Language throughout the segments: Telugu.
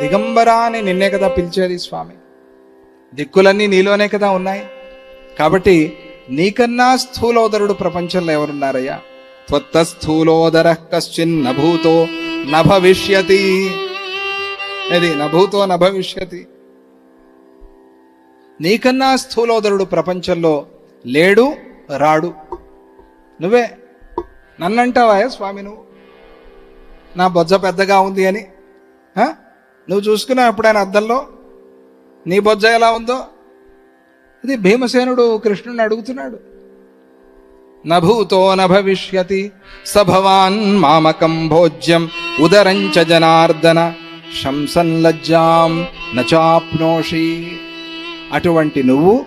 దిగంబరా అని నిన్నే కదా పిలిచేది స్వామి. దిక్కులన్నీ నీలోనే కదా ఉన్నాయి. కాబట్టి నీకన్నా స్థూలోదరుడు ప్రపంచంలో ఎవరున్నారయ్యా? త్వత్త స్థూలోదర కశ్చిన్న భూతో న భవిష్యతి ఇది నభూతో న భవిష్యతి నీకన్నా స్థూలోదరుడు ప్రపంచంలో లేడు రాడు. నువ్వే. నన్నంటావా స్వామి నువ్వు? నా బొజ్జ పెద్దగా ఉంది అని. నువ్వు చూసుకున్నావు ఎప్పుడైనా అద్దంలో? నీ బొజ్జ ఎలా ఉందో? అది భీమసేనుడు కృష్ణుని అడుగుతున్నాడు. నభూతో న భవిష్యతి స భవాన్ మామకం భోజ్యం ఉదరంచ జనార్దన శంసన్లజ్జాం నచాప్నోషి అటువంటి నువ్వు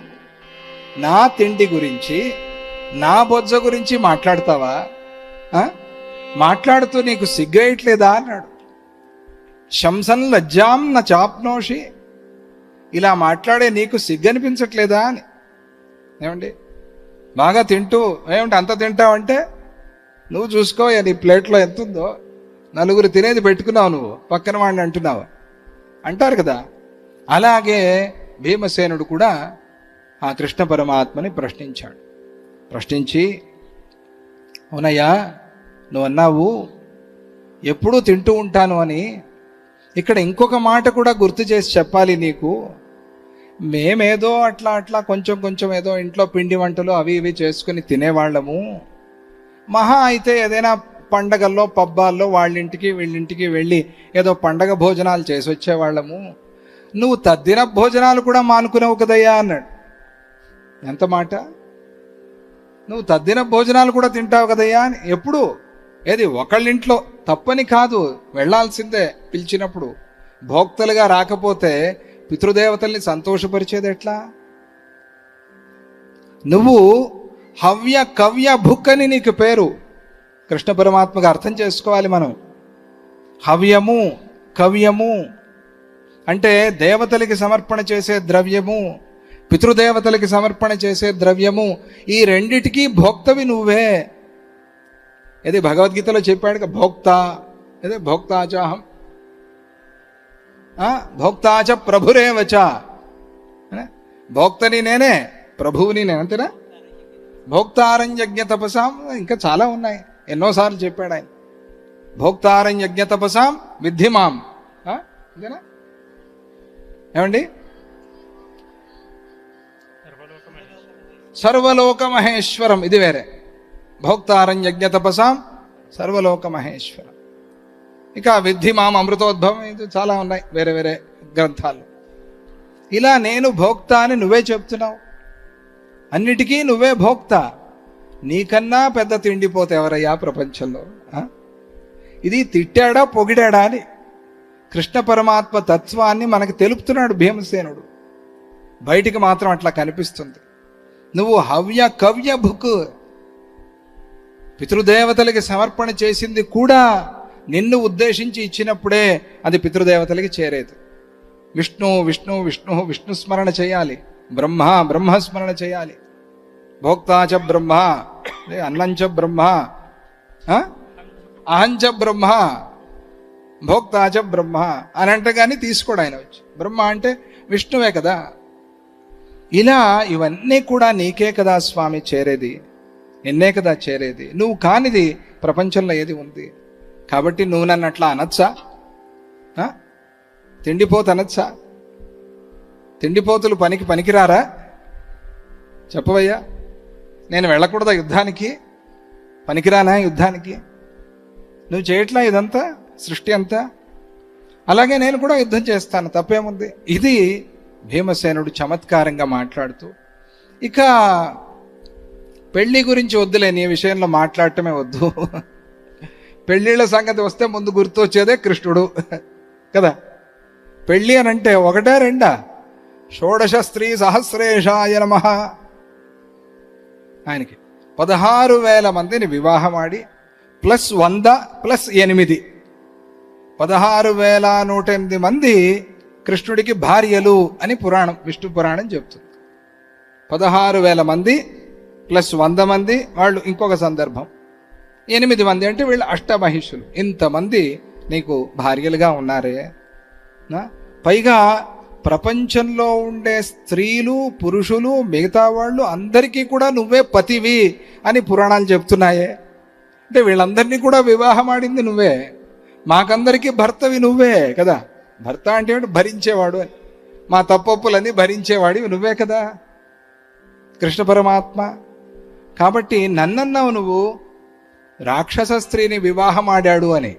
నా తిండి గురించి నా బొజ్జ గురించి మాట్లాడతావా? మాట్లాడుతూ నీకు సిగ్గేయట్లేదా? అన్నాడు. శంసన్ లజ్జాం న చాప్నోషి. ఇలా మాట్లాడే నీకు సిగ్గనిపించట్లేదా అని. ఏమండి? బాగా తింటూ ఏమంటే అంత తింటావంటే నువ్వు చూసుకో నీ ప్లేట్లో ఎంత ఉందో నలుగురు తినేది పెట్టుకున్నావు నువ్వు పక్కన వాడిని అంటున్నావు. అంటారు కదా? అలాగే భీమసేనుడు కూడా ఆ కృష్ణ పరమాత్మని ప్రశ్నించాడు. ప్రశ్నించి అవునయ్యా నువ్వు అన్నావు ఎప్పుడూ తింటూ ఉంటాను అని ఇక్కడ ఇంకొక మాట కూడా గుర్తు చేసి చెప్పాలి నీకు. మేమేదో అట్లా అట్లా కొంచెం కొంచెం ఏదో ఇంట్లో పిండి వంటలు అవి ఇవి చేసుకుని తినేవాళ్ళము. మహా అయితే ఏదైనా పండగల్లో పబ్బాల్లో వాళ్ళింటికి వీళ్ళింటికి వెళ్ళి ఏదో పండగ భోజనాలు చేసి వచ్చేవాళ్ళము. నువ్వు తద్దిన భోజనాలు కూడా మానుకునేవు కదయ్యా అన్నాడు. ఎంత మాట? నువ్వు తద్దిన భోజనాలు కూడా తింటావు కదయ్యా అని. ఎప్పుడు? ఏది ఒకళ్ళింట్లో తప్పని కాదు వెళ్ళాల్సిందే పిలిచినప్పుడు. భోక్తలుగా రాకపోతే పితృదేవతల్ని సంతోషపరిచేది ఎట్లా? నువ్వు హవ్య కవ్య భుక్ అని నీకు పేరు. కృష్ణ పరమాత్మగా అర్థం చేసుకోవాలి మనం. హవ్యము కవ్యము అంటే దేవతలకి సమర్పణ చేసే ద్రవ్యము పితృదేవతలకి సమర్పణ చేసే ద్రవ్యము ఈ రెండిటికీ భోక్తవి నువ్వే. ఇది భగవద్గీతలో చెప్పాడు భోక్త అదే భోక్తాచాహం భోక్తాచ ప్రభురేవచ? భోక్తని నేనే ప్రభువుని నేను అంతేనా భోక్తారం యజ్ఞ తపసాం ఇంకా చాలా ఉన్నాయి ఎన్నోసార్లు చెప్పాడు ఆయన భోక్తారం యజ్ఞ తపసాం విద్ధిమాం ఆ? అంతేనా ఏమండి సర్వలోక మహేశ్వరం ఇది వేరే భోక్తారం యజ్ఞ తపసాం సర్వలోక మహేశ్వర ఇక విద్ధి మాం అమృతోద్భవం ఇది చాలా ఉన్నాయి వేరే వేరే గ్రంథాలు. ఇలా నేను భోక్త అని నువ్వే చెప్తున్నావు. అన్నిటికీ నువ్వే భోక్త. నీకన్నా పెద్ద తిండిపోతే ఎవరయ్యా ప్రపంచంలో? ఇది తిట్టాడా పొగిడాడా అని. కృష్ణ పరమాత్మ తత్వాన్ని మనకు తెలుపుతున్నాడు భీమసేనుడు. బయటికి మాత్రం అట్లా కనిపిస్తుంది. నువ్వు హవ్య కవ్య భుక్ పితృదేవతలకి సమర్పణ చేసింది కూడా నిన్ను ఉద్దేశించి ఇచ్చినప్పుడే అది పితృదేవతలకి చేరేది. విష్ణు విష్ణు విష్ణు విష్ణు స్మరణ చేయాలి. బ్రహ్మ బ్రహ్మ స్మరణ చేయాలి. భోక్తాచ బ్రహ్మ అన్నంచ బ్రహ్మ ఆ? అహంచ బ్రహ్మ భోక్తాచ బ్రహ్మ అని అంటగానే తీసుకోడు ఆయన వచ్చి. బ్రహ్మ అంటే విష్ణువే కదా. ఇలా ఇవన్నీ కూడా నీకే కదా స్వామి చేరేది. నిన్నే కదా చేరేది. నువ్వు కానిది ప్రపంచంలో ఏది ఉంది? కాబట్టి నువ్వు నన్ను అట్లా అనొచ్చా? తిండిపోతనొచ్చా తిండిపోతు తిండిపోతులు పనికి పనికిరారా? చెప్పవయ్యా నేను వెళ్ళకూడదా యుద్ధానికి? పనికిరానా యుద్ధానికి? నువ్వు చేయట్లా ఇదంతా? సృష్టి అంతా? అలాగే నేను కూడా యుద్ధం చేస్తాను తప్పేముంది? ఇది భీమసేనుడు చమత్కారంగా మాట్లాడుతూ ఇక పెళ్ళి గురించి వద్దులే నీ విషయంలో మాట్లాడటమే వద్దు. పెళ్ళిళ్ళ సంగతి వస్తే ముందు గుర్తు వచ్చేదే కృష్ణుడు. కదా? పెళ్ళి అని అంటే ఒకటా రెండా? షోడశ స్త్రీ సహస్రేషాయ నమ. ఆయనకి పదహారు వేల మందిని వివాహమాడి ప్లస్ వంద ప్లస్ ఎనిమిది. పదహారు వేల నూట ఎనిమిది మంది కృష్ణుడికి భార్యలు అని పురాణం విష్ణు పురాణం చెప్తుంది. పదహారు వేల మంది ప్లస్ వంద మంది వాళ్ళు ఇంకొక సందర్భం. ఎనిమిది మంది అంటే వీళ్ళు అష్టమహిషులు. ఇంతమంది నీకు భార్యలుగా ఉన్నారే. పైగా ప్రపంచంలో ఉండే స్త్రీలు పురుషులు మిగతా వాళ్ళు అందరికీ కూడా నువ్వే పతివి అని పురాణాలు చెప్తున్నాయే. అంటే వీళ్ళందరినీ కూడా వివాహం ఆడింది నువ్వే. మాకందరికీ భర్తవి నువ్వే కదా. భర్త అంటే భరించేవాడు అని. మా తప్పప్పులన్నీ భరించేవాడివి నువ్వే కదా. కృష్ణ పరమాత్మ కాబట్టి నన్నన్నావు నువ్వు? రాక్షస స్త్రీని వివాహం ఆడాడు అని.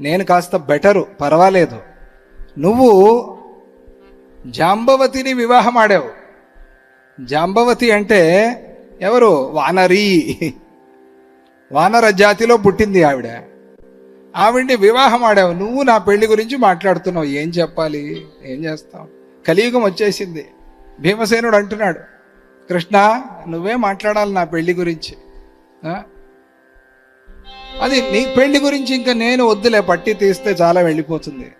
నేను కాస్త బెటరు పర్వాలేదు. నువ్వు జాంబవతిని వివాహం ఆడావు జాంబవతి అంటే ఎవరు? వానరీ. వానర జాతిలో పుట్టింది ఆవిడ. ఆవిడ్ని వివాహం ఆడావు నువ్వు నా పెళ్ళి గురించి మాట్లాడుతున్నావు. ఏం చెప్పాలి? ఏం చేస్తావు? కలియుగం వచ్చేసింది. భీమసేనుడు అంటున్నాడు. కృష్ణ నువ్వే మాట్లాడాలి నా పెళ్ళి గురించి. అది నీ పెళ్ళి గురించి ఇంకా నేను వద్దులే పట్టి తీస్తే చాలా వెళ్ళిపోతుంది.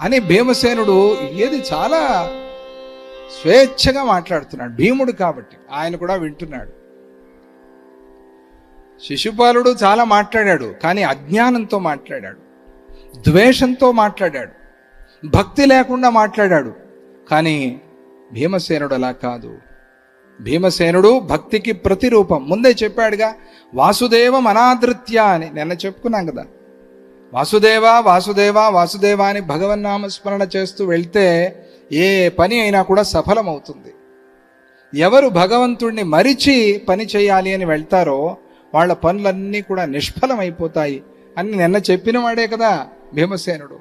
అని భీమసేనుడు ఏది చాలా స్వేచ్ఛగా మాట్లాడుతున్నాడు. భీముడు కాబట్టి ఆయన కూడా వింటున్నాడు. శిశుపాలుడు చాలా మాట్లాడాడు కానీ అజ్ఞానంతో మాట్లాడాడు. ద్వేషంతో మాట్లాడాడు. భక్తి లేకుండా మాట్లాడాడు. కానీ భీమసేనుడు అలా కాదు. భీమసేనుడు భక్తికి ప్రతిరూపం. ముందే చెప్పాడుగా వాసుదేవం అనాదృత్య అని. నిన్న చెప్పుకున్నాం కదా. వాసుదేవ వాసుదేవ వాసుదేవ అని భగవన్నామస్మరణ చేస్తూ వెళ్తే ఏ పని అయినా కూడా సఫలమవుతుంది. ఎవరు భగవంతుణ్ణి మరిచి పని చేయాలి అని వెళ్తారో వాళ్ళ పనులన్నీ కూడా నిష్ఫలమైపోతాయి అని నిన్న చెప్పిన వాడే కదా భీమసేనుడు.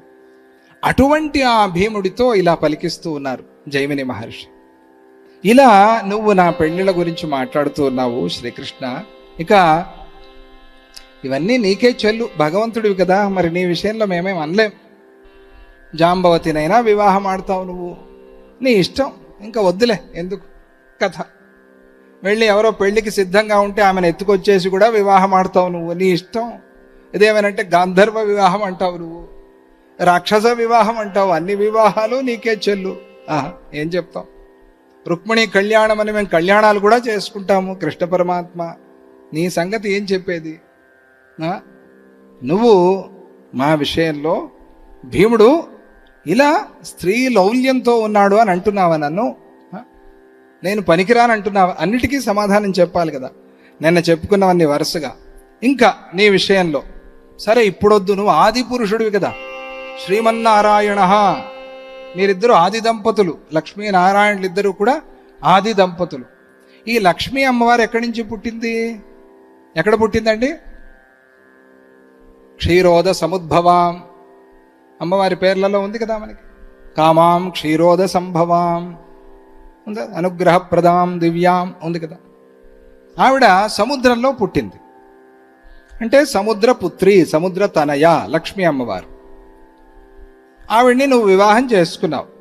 అటువంటి ఆ భీముడితో ఇలా పలికిస్తూ ఉన్నారు జైమిని మహర్షి. ఇలా నువ్వు నా పెళ్ళిళ్ళ గురించి మాట్లాడుతూ ఉన్నావు శ్రీకృష్ణ. ఇక ఇవన్నీ నీకే చెల్లు భగవంతుడివి కదా. మరి నీ విషయంలో మేమేం అనలేం. జాంబవతినైనా వివాహం ఆడతావు నువ్వు. నీ ఇష్టం. ఇంకా వద్దులే ఎందుకు? కథ. వెళ్ళి ఎవరో పెళ్ళికి సిద్ధంగా ఉంటే ఆమెను ఎత్తుకొచ్చేసి కూడా వివాహం ఆడతావు నువ్వు. నీ ఇష్టం. ఇదేమనంటే గాంధర్వ వివాహం అంటావు నువ్వు. రాక్షస వివాహం అంటావు. అన్ని వివాహాలు నీకే చెల్లు. ఆహా ఏం చెప్తాం? రుక్మిణి కళ్యాణం అని మేము కళ్యాణాలు కూడా చేసుకుంటాము కృష్ణ పరమాత్మ. నీ సంగతి ఏం చెప్పేది? నువ్వు మా విషయంలో భీముడు ఇలా స్త్రీ లౌల్యంతో ఉన్నాడు అని అంటున్నావా నన్ను? నేను పనికిరాని అంటున్నావా? అన్నిటికీ సమాధానం చెప్పాలి కదా. నిన్న చెప్పుకున్నవన్నీ వరుసగా. ఇంకా నీ విషయంలో. సరే ఇప్పుడొద్దు. నువ్వు ఆది పురుషుడివి కదా. శ్రీమన్నారాయణ. మీరిద్దరు ఆది దంపతులు. లక్ష్మీ నారాయణులు ఇద్దరు కూడా ఆది దంపతులు. ఈ లక్ష్మీ అమ్మవారు ఎక్కడి నుంచి పుట్టింది? ఎక్కడ పుట్టిందండి? క్షీరోద సముద్భవాం. అమ్మవారి పేర్లలో ఉంది కదా మనకి. కామాం క్షీరోద సంభవాం. ఉందా? అనుగ్రహప్రదాం దివ్యాం ఉంది కదా. ఆవిడ సముద్రంలో పుట్టింది. అంటే సముద్ర పుత్రి సముద్ర తనయ లక్ష్మీ అమ్మవారు. ఆవిడ్ని నువ్వు వివాహం చేసుకున్నావు.